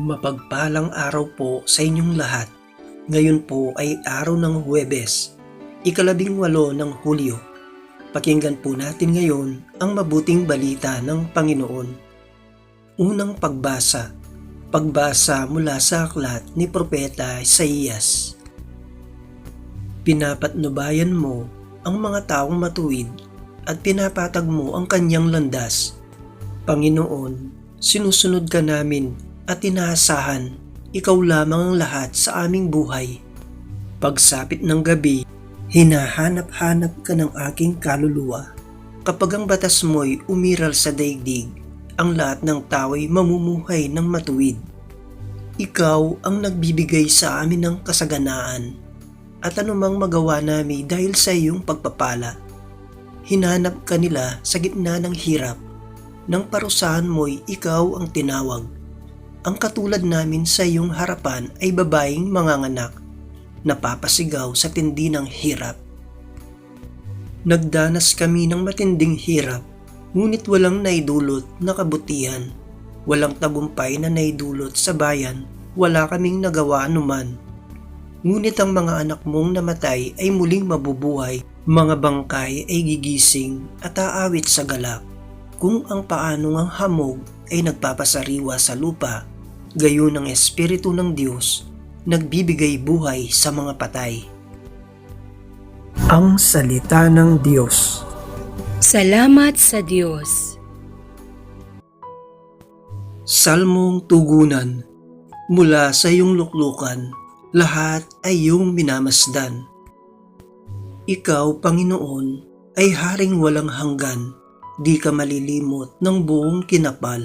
Mapagpalang araw po sa inyong lahat. Ngayon po ay araw ng Huwebes, ikalabing walo ng Hulyo. Pakinggan po natin ngayon ang mabuting balita ng Panginoon. Unang pagbasa, pagbasa mula sa aklat ni Propeta Isaías. Pinapatnubayan mo ang mga taong matuwid at pinapatag mo ang kanyang landas. Panginoon, sinusunod ka namin at inaasahan, ikaw lamang ang lahat sa aming buhay. Pagsapit ng gabi, hinahanap-hanap ka ng aking kaluluwa. Kapag ang batas mo'y umiral sa daigdig, ang lahat ng tao'y mamumuhay ng matuwid. Ikaw ang nagbibigay sa amin ng kasaganaan at anumang magawa namin dahil sa iyong pagpapala. Hinanap ka nila sa gitna ng hirap. Nang parusahan mo'y ikaw ang tinawag. Ang katulad namin sa iyong harapan ay babaeng manganganak, napapasigaw sa tindi ng hirap. Nagdanas kami ng matinding hirap, ngunit walang naidulot na kabutihan. Walang tagumpay na naidulot sa bayan, wala kaming nagawa anuman. Ngunit ang mga anak mong namatay ay muling mabubuhay, mga bangkay ay gigising at aawit sa galak. Kung ang paanong ang hamog ay nagpapasariwa sa lupa, gayon ang Espiritu ng Diyos nagbibigay buhay sa mga patay. Ang Salita ng Diyos Salamat sa Diyos. Salmong Tugunan Mula sa iyong luklukan, lahat ay iyong minamasdan. Ikaw, Panginoon, ay haring walang hanggan, di ka malilimot ng buong kinapal.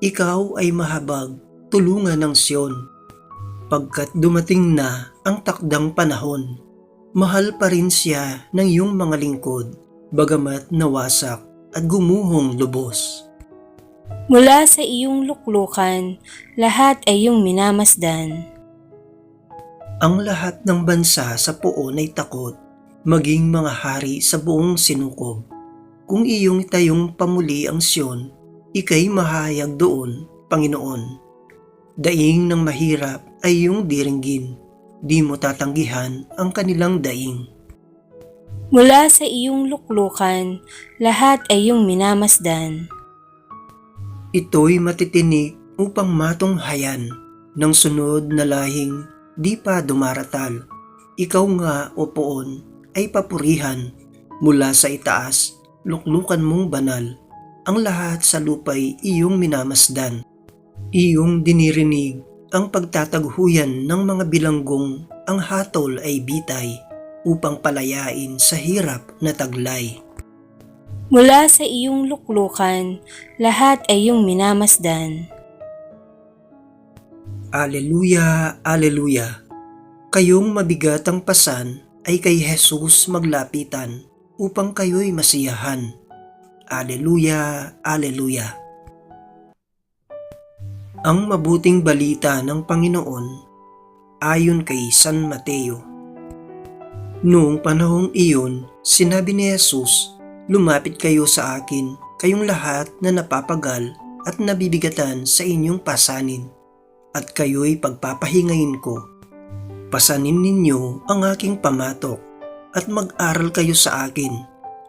Ikaw ay mahabag, tulungan ng Siyon. Pagkat dumating na ang takdang panahon, mahal pa rin siya ng iyong mga lingkod, bagamat nawasak at gumuhong lubos. Mula sa iyong luklukan, lahat ay iyong minamasdan. Ang lahat ng bansa sa poon ay takot, maging mga hari sa buong sinukob. Kung iyong itayong pamuli ang Siyon, ikay mahayag doon, Panginoon. Daing ng mahirap ay iyong diringgin, di mo tatanggihan ang kanilang daing. Mula sa iyong luklukan, lahat ay iyong minamasdan. Ito'y matitinig upang matunghayan ng sunod na lahing di pa dumaratal. Ikaw nga, o poon, ay papurihan mula sa itaas, luklukan mong banal. Ang lahat sa lupa'y iyong minamasdan. Iyong dinirinig ang pagtataghuyan ng mga bilanggong ang hatol ay bitay upang palayain sa hirap na taglay. Mula sa iyong luklukan, lahat ay iyong minamasdan. Aleluya, Aleluya. Kayong mabigatang pasan ay kay Jesus maglapitan upang kayo'y masiyahan. Aleluya, Aleluya. Ang mabuting balita ng Panginoon ayon kay San Mateo. Noong panahong iyon, sinabi ni Jesus, Lumapit kayo sa akin, kayong lahat na napapagal at nabibigatan sa inyong pasanin, at kayo'y pagpapahingayin ko. Pasanin ninyo ang aking pamatok, at mag-aral kayo sa akin.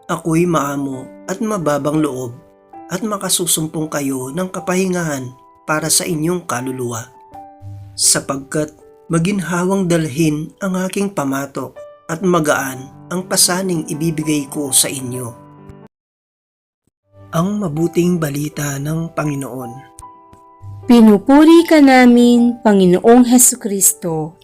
Ako'y maamo at mababang loob, at makasusumpong kayo ng kapahingahan para sa inyong kaluluwa. Sapagkat maginhawang dalhin ang aking pamatok at magaan ang pasaning ibibigay ko sa inyo. Ang mabuting balita ng Panginoon. Pinupuri ka namin, Panginoong Heso Kristo.